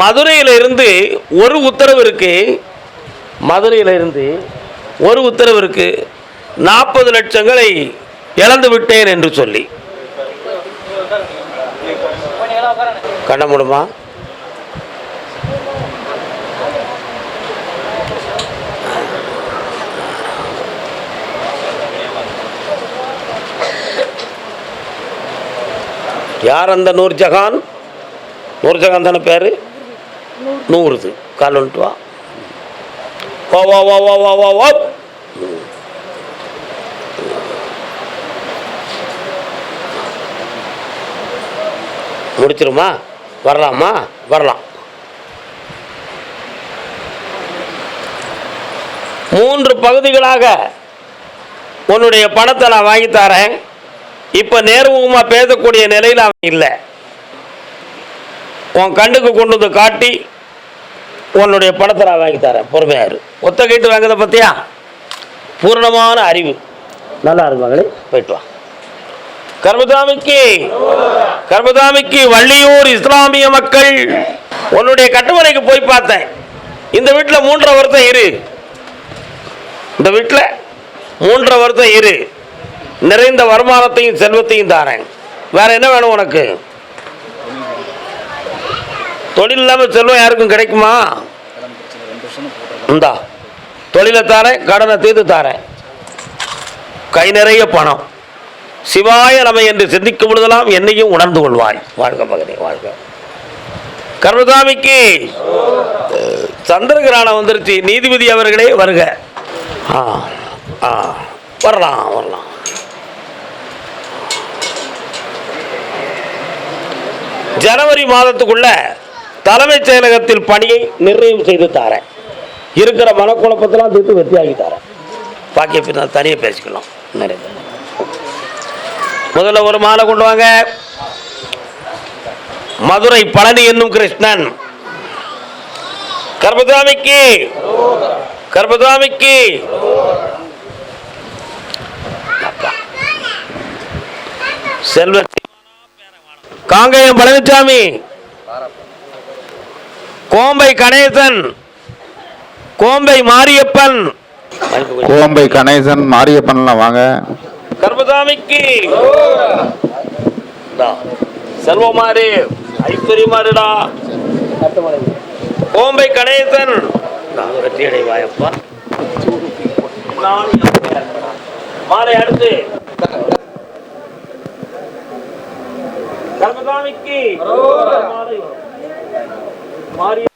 மதுரையிலிருந்து ஒரு உத்தரவு இருக்கு இருந்து ஒரு உத்தரவு நாற்பது லட்சங்களை இழந்து விட்டேன் என்று சொல்லி. கண்ண முடியுமா யார் அந்த நூர்ஜஹான்? நூர்ஜஹான் தானே பேர்? நூறுது. கால் வந்துட்டு வா. வா வா வா வா வா வா வா. முடிச்சிருமா? வரலாமா? வரலாம். மூன்று பகுதிகளாக உன்னுடைய பணத்தை நான் வாங்கி தரேன். இப்போ நேர்முகமாக பேசக்கூடிய நிலையில் அவன் இல்லை. உன் கண்ணுக்கு கொண்டு வந்து காட்டி உன்னுடைய பணத்தை நான் வாங்கி தரேன். பொறுமையாரு ஒத்த கைட்டு வாங்குறத பத்தியா? பூரணமான அறிவு. நல்லா இருப்பாங்களே போயிட்டு வா. கர்மதாமிக்கு கர்மதாமிக்கு வள்ளியூர் இஸ்லாமிய மக்கள் உன்னுடைய கட்டுமனைக்கு போய் பார்த்தேன். இந்த வீட்டில் மூன்றரை வருஷம் இரு. இந்த வீட்டில் மூன்றரை வருஷம் இரு. நிறைந்த வருமானத்தையும் செல்வத்தையும் தாரேன். வேற என்ன வேணும் உனக்கு? தொழில் இல்லாமல் செல்வம் யாருக்கும் கிடைக்குமா? இந்தா தொழிலை தாரேன் கடனை தீர்த்து தாரேன். கை நிறைய பணம். சிவாய நம்ம என்று சிந்திக்கும் பொழுதெல்லாம் என்னையும் உணர்ந்து கொள்வாய். வாழ்க மகனே வாழ்க. கர்மசாமிக்கு சந்திரகிரானம் வந்துருச்சு. நீதிபதி அவர்களே வருக. ஆ ஆ வரலாம் வரலாம். ஜனவரி மாதத்துக்குள்ள தலைமைச் செயலகத்தில் பணியை நிர்ணயம் செய்து தாரேன். இருக்கிற மனக்குழப்பத்தெல்லாம் தீர்த்து வெற்றியாகி தரேன். பாக்கிய பின்னால் தனியாக பேசிக்கலாம் நிறைய முதல்ல ஒரு மாலை கொண்டு வாங்க. மதுரை பழனி என்னும் கிருஷ்ணன். கர்பதாமிக்கு கர்பதாமிக்கு செல்வ காங்கேயம் பழனிசாமி கோம்பை கணேசன் கோம்பை மாரியப்பன். கோம்பை கணேசன் மாரியப்பன்லாம் வாங்க. கர்மசாமிக்கு செல்வமாறு ஐஸ்வர்யமாறுடா கோம்பை கணேசன். இந்தா, வெற்றி அடைவாயப்பா. மாலை அடுத்து. கர்மசாமிக்கு மாலை வரும். மாறிய